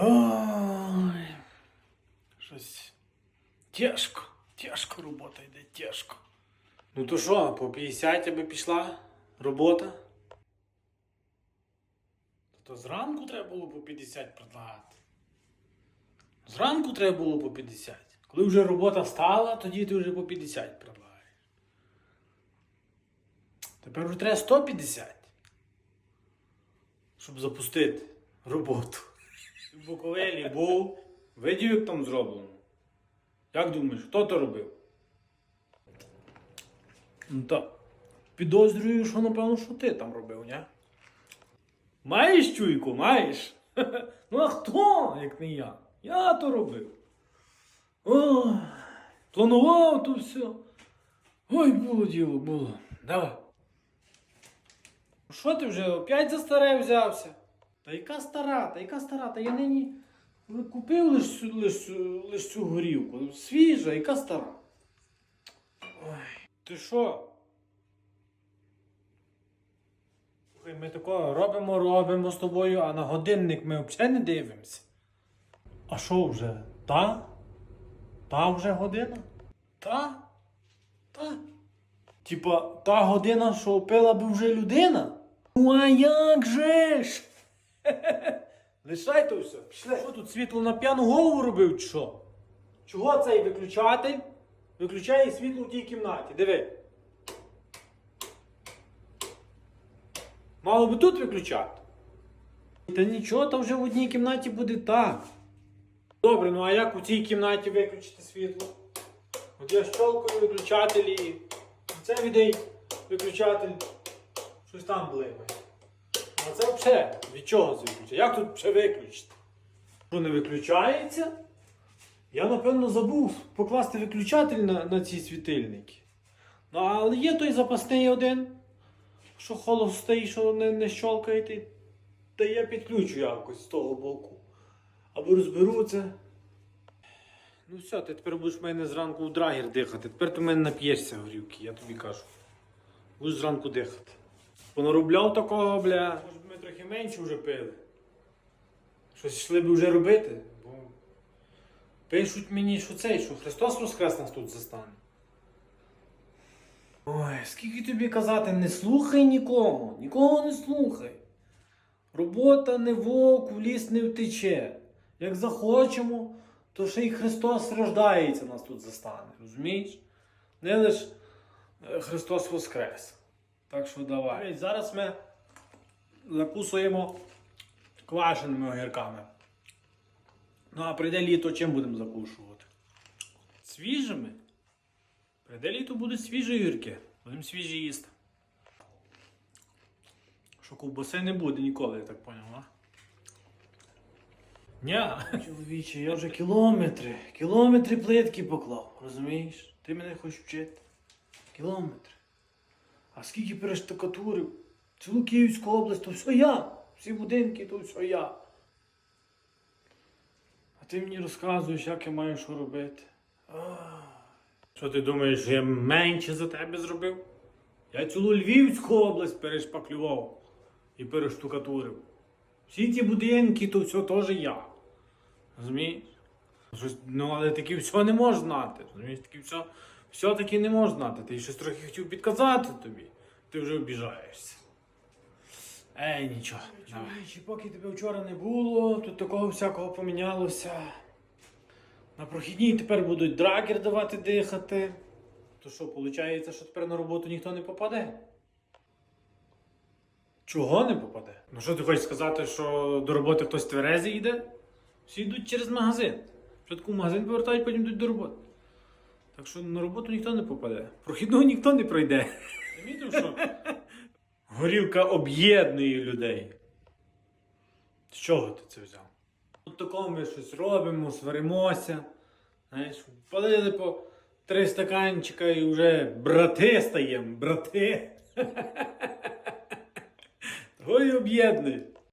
Ой, щось тяжко, тяжко робота йде, тяжко. Ну то що, по 50 аби пішла робота? То зранку треба було по 50 предлагати. Зранку треба було по 50. Коли вже робота стала, тоді ти вже по 50 предлагаєш. Тепер вже треба 150. Щоб запустити роботу. В Буковелі був. Видів, як там зроблено. Як думаєш, хто то робив? Ну так. Підозрюю, що напевно, що ти там робив, ні? Маєш чуйку, маєш? Ну а хто, як не я? Я то робив. Ой, планував то все. Ой, було діло, було. Давай. Що ти вже опять за старе взявся? Та яка стара, та яка стара, та я нині купив лиш, лиш, лиш цю горівку. Свіжа, яка стара. Ой, ти що? Ми такого робимо, робимо з тобою, а на годинник ми взагалі не дивимося. А що вже? Та? Та вже година? Та? Та? Типа, та година, що пила би вже людина? Ну а як же ж? Лишай то все. Пішли. Що тут світло на п'яну голову робив, чи що? Чого цей виключатель? Виключає світло в тій кімнаті. Диви. Мало би тут виключати. Та нічого, там вже в одній кімнаті буде так. Добре, ну а як у цій кімнаті виключити світло? От я щолкаю виключатель і це відей виключатель щось там блимає. А це взагалі від чого це? Як тут ще виключити? Що не виключається? Я напевно забув покласти виключатель на, на ці світильники. Ну, але є той запасний один, що холостий, що не, не щолкає, ти- та я підключу якось з того боку. Або розберу це. Ну все, ти тепер будеш в мене зранку у драгер дихати. Тепер ти в мене нап'єшся горівки, я тобі кажу. Будеш зранку дихати. Понаробляв такого, бля. Може б ми трохи менше вже пили. Щось йшли б вже робити. Бо пишуть мені, що цей, що Христос Воскрес нас тут застане. Ой, скільки тобі казати, не слухай нікого, нікого не слухай. Робота не вовк, в ліс не втече. Як захочемо, то ще й Христос рождається нас тут застане, розумієш? Не лиш е, Христос Воскрес. Так що давай. Зараз ми закусуємо квашеними огірками. Ну а прийде літо, чим будемо закушувати? Свіжими? Прийде літо будуть свіжі огірки. Будемо свіжі їсти. Що ковбаси не буде ніколи, я так поняв, а? Ня. Чоловіче, я вже кілометри, кілометри плитки поклав, розумієш? Ти мене хочеш вчити. Кілометри. А скільки перештукатурив? Цілу Київську область, то все я. Всі будинки, то все я. А ти мені розказуєш, як я маю що робити. Що ти думаєш, я менше за тебе зробив? Я цілу Львівську область перешпаклював і перештукатурив. Всі ці будинки, то все теж я. Розумієш? Щось, ну, але таки все не можеш знати. Розумієш, таки все, все таки не можеш знати. Ти щось трохи хотів підказати тобі. Ти вже обіжаєшся. Ей, нічого. Чоловічі, поки тебе вчора не було, тут такого всякого помінялося. На прохідній тепер будуть драгер давати дихати. То що, виходить, що тепер на роботу ніхто не попаде? Чого не попаде? Ну що ти хочеш сказати, що до роботи хтось тверезий йде? Всі йдуть через магазин. Спочатку в магазин повертають, потім йдуть до роботи. Так що на роботу ніхто не попаде. Прохідного ніхто не пройде. Замітив, що горілка об'єднує людей. З чого ти це взяв? От такого ми щось робимо, сваримося. Знаєш, палили по три стаканчика і вже брати стаємо, брати. Ой, об'єднує.